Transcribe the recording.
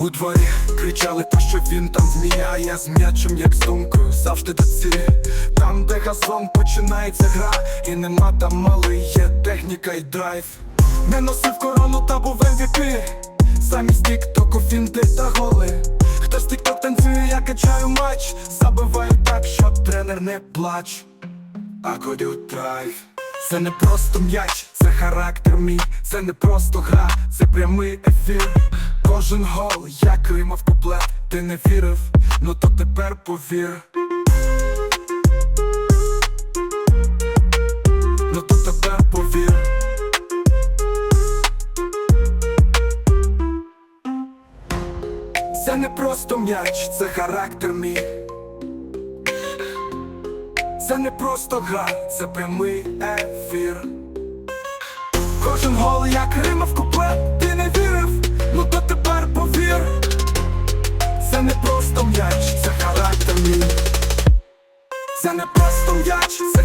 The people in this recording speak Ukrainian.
У дворі кричали, та що він там змія, я з м'ячем, як з думкою, завжди до цілі. Там, де газон починається гра, і нема там малий, є техніка і драйв. Не носив корону та був MVP Замість тіктоку фінти та голи. Хтось тікток танцює, я качаю матч. Забиваю так, що тренер не плач. А кодю драйв. Це не просто м'яч, це характер мій. Це не просто гра, це прямий ефір Кожен гол, як римав куплет. Ти не вірив, ну то тепер повір. Ну то тепер повір. Це не просто м'яч, це характер мій. Це не просто гра, це прямий ефір. Кожен гол як римав куплет, це не просто м'яч.